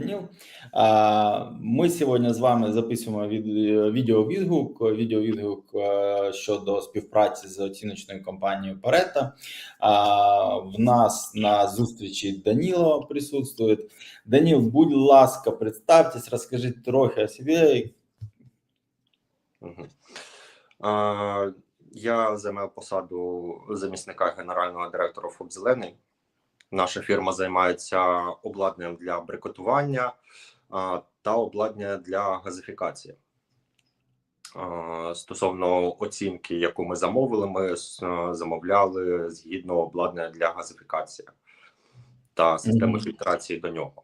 Данил. Ми сьогодні з вами записуємо від, відеовідгук, відеовідгук е, щодо співпраці з оціночною компанією Pareto. А, В нас на зустрічі Даніло присутствує. Даніл, будь ласка, представтесь, розкажіть трохи о собі. Я займаю посаду замісника генерального директора ФОП Зелений. Наша фірма займається обладнанням для брикотування а, та обладнання для газифікації. Стосовно оцінки, яку ми замовили, ми а, замовляли згідно обладнання для газифікації та системи Мгм. фільтрації до нього.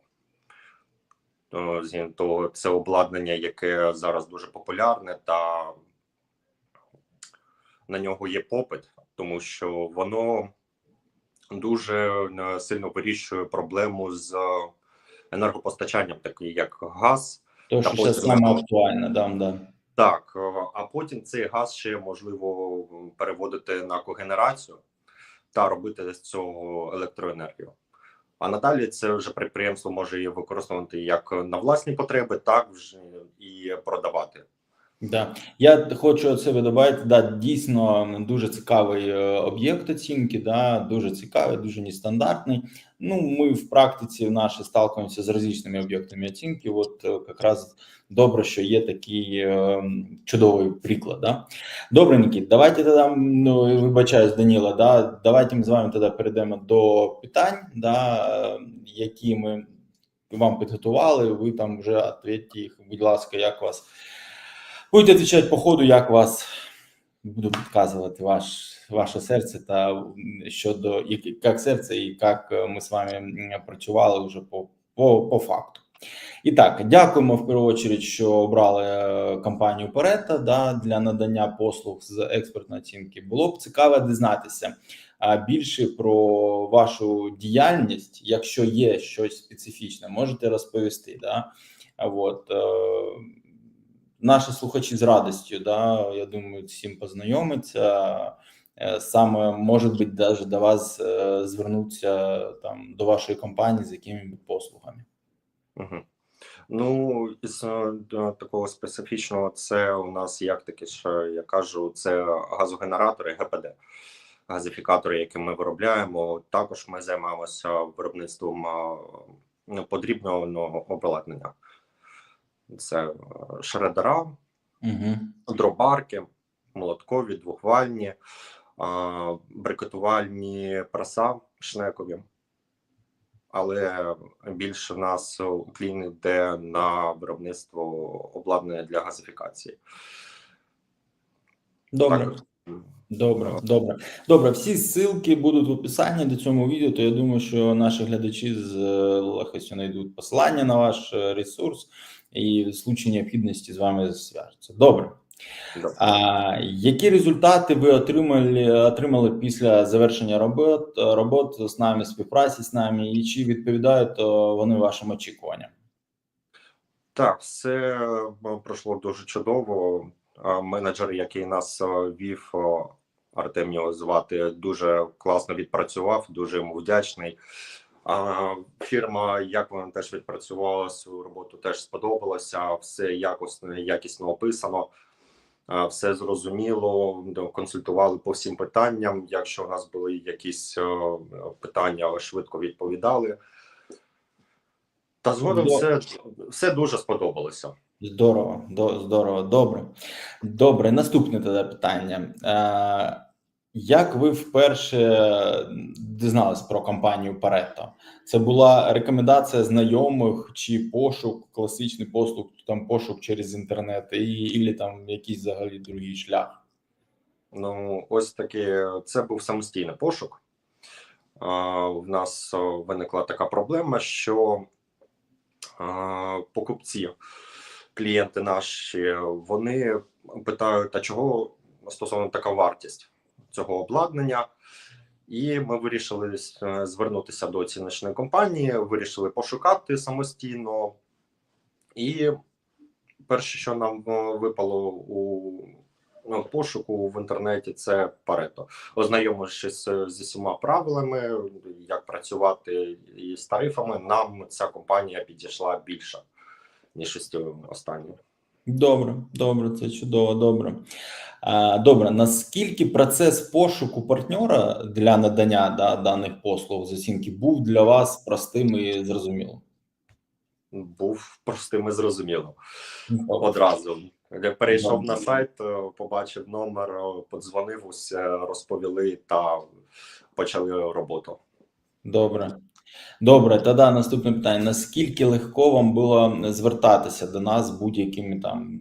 То це обладнання, яке зараз дуже популярне, та на нього є попит, тому що воно дуже е, сильно вирішує проблему з енергопостачанням, такий як газ. То, що зараз саме актуально, да, да. Так, е, а потім цей газ ще можливо переводити на когенерацію та робити з цього електроенергію. А надалі це вже підприємство може її використовувати як на власні потреби, так і продавати. Да. Я хочу від себе додати, да, дійсно дуже цікавий е, об'єкт оцінки, да, дуже цікавий, дуже нестандартний. Ну, ми в практиці в нашій сталкуємося з різними об'єктами оцінки. От е, якраз добре, що є такий е, чудовий приклад. Да. Добре, Нікіт, давайте тоді, ну, вибачаюсь, Даніла, да, давайте ми з вами тоді перейдемо до питань, да, які ми вам підготували. Ви там вже відповідьте їх, будь ласка, як вас. Будете відповідати по ходу, як вас буду підказувати ваш, ваше серце та щодо як, як серце і як ми з вами працювали вже по, по, по факту. І так, дякуємо в першу чергу, що обрали е, компанію Pareto да, для надання послуг з експертної оцінки. Було б цікаво дізнатися більше про вашу діяльність, якщо є щось специфічне, можете розповісти. Да? От, е, наші слухачі з радістю, да, я думаю, всім познайомиться. Е, Саме може бути навіть до вас е, звернуться там до вашої компанії з якими послугами. Угу. Ну, із е, такого специфічного, це у нас як таке, що я кажу, це газогенератори ГПД, газифікатори, які ми виробляємо. Також ми займаємося виробництвом подрібного обладнання. Це е, шредера, Угу. дробарки, молоткові, двохвальні, брикетувальні праса шнекові. Але більше в нас уклін йде на виробництво обладнання для газифікації. Добре. Так, Добре, добре, добре. Всі ссылки будуть в описанні до цього відео. То я думаю, що наші глядачі з легкістю знайдуть посилання на ваш ресурс і в случаї необхідності з вами зв'яжуться. Добре. добре. А які результати ви отримали отримали після завершення робот робот з нами, співпраці з нами, і чи відповідають е, вони вашим очікуванням? Так, все е, пройшло дуже чудово. Менеджер, який нас е, вів, Артем його звати, дуже класно відпрацював, дуже йому вдячний. А Фірма, як вона теж відпрацювала свою роботу, теж сподобалося. Все якісно, якісно описано, все зрозуміло. Консультували по всім питанням. Якщо у нас були якісь е, питання, швидко відповідали. Та згодом все, все дуже сподобалося. Здорово, до, здорово, добре. Добре, наступне тоді питання. Як ви вперше дізнались про компанію Pareto? Це була рекомендація знайомих чи пошук, класичний послуг, там пошук через інтернет, і, і там якийсь взагалі другий шлях? Ну, ось таки, це був самостійний пошук. В нас виникла така проблема, що покупці, клієнти наші, вони питають, а чого стосовно така вартість цього обладнання. І ми вирішили е, звернутися до оціночної компанії, вирішили пошукати самостійно. І перше, що нам е, випало у ну, пошуку в інтернеті це Парето. Ознайомившись е, зі всіма правилами, як працювати і з тарифами, нам ця компанія підійшла більше, ніж ось ті останні. Добре, добре, це чудово, добре. Добре, наскільки процес пошуку партнера для надання да, даних послуг з оцінки був для вас простим і зрозумілим? Був простим і зрозумілим. одразу. Я перейшов на сайт, е, побачив номер, е, подзвонив, усе розповіли та почали роботу. Добре. Добре, тоді наступне питання: наскільки легко вам було звертатися до нас з будь-якими там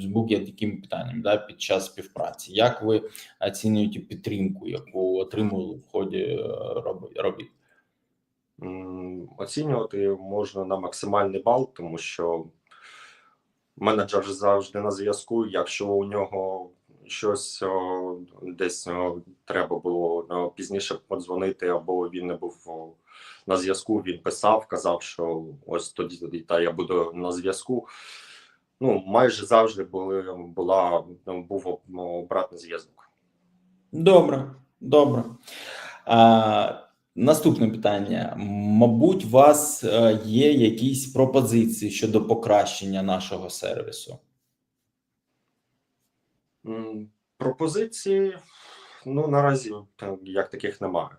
з будь-якими питаннями да, під час співпраці? Як ви оцінюєте підтримку, яку отримували в ході е, робіт? Оцінювати можна на максимальний бал, тому що менеджер завжди на зв'язку. Якщо у нього щось о, десь о, треба було о, пізніше подзвонити, або він не був о, на зв'язку, він писав, казав, що ось тоді та я буду на зв'язку. Ну, майже завжди були була ну, був обратний зв'язок. Добре, добре. А, наступне питання. Мабуть, у вас е, є якісь пропозиції щодо покращення нашого сервісу? Пропозиції, ну наразі як таких немає.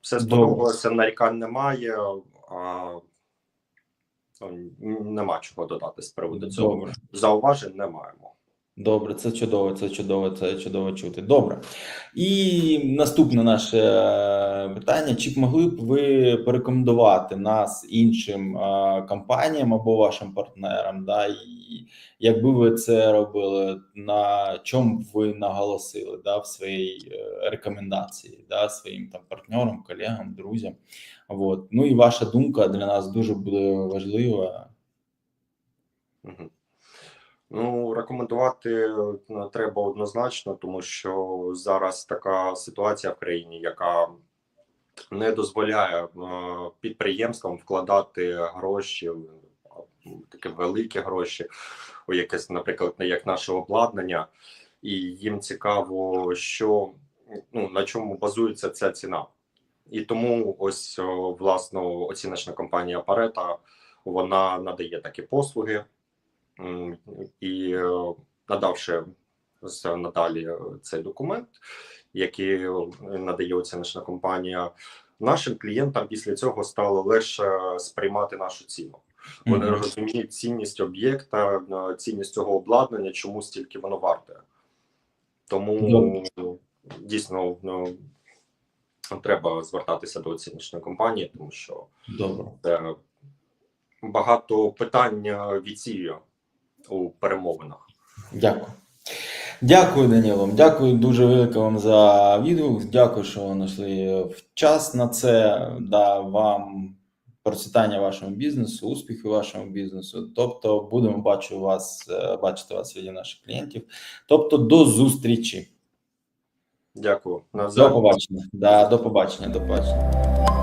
Все сподобалося, нарікань немає, а нема чого додати з приводу цього. Зауважень не маємо. Добре, це чудово, це чудово, це чудово чути. Добре. І наступне наше е, питання: чи могли б ви порекомендувати нас іншим е, компаніям або вашим партнерам? Да, і якби ви це робили, на чому б ви наголосили да, в своїй е, рекомендації, да, своїм там партнерам, колегам, друзям? От. Ну і ваша думка для нас дуже буде важлива. Мгм. Ну, рекомендувати е, треба однозначно, тому що зараз така ситуація в країні, яка не дозволяє е, підприємствам вкладати гроші, е, такі великі гроші, у якесь, наприклад, як наше обладнання, і їм цікаво, що ну на чому базується ця ціна. І тому ось власно оціночна компанія Парета вона надає такі послуги. І е, надавши надалі цей документ, який е, надає оціночна компанія, нашим клієнтам після цього стало легше сприймати нашу ціну. Вони Мгм. розуміють цінність об'єкта, е, цінність цього обладнання, чому стільки воно варте. Тому Добре. дійсно ну, треба звертатися до оціночної компанії, тому що Добре. це багато питань відсіює у перемовинах. Дякую. Дякую, Даніло. Дякую дуже велике вам за відгук. Дякую, що ви знайшли час на це. Да, вам процвітання вашому бізнесу, успіху вашому бізнесу. Тобто, будемо бачити вас, е, бачити вас серед наших клієнтів. Тобто, до зустрічі. Дякую. До побачення. Да, до побачення. До побачення.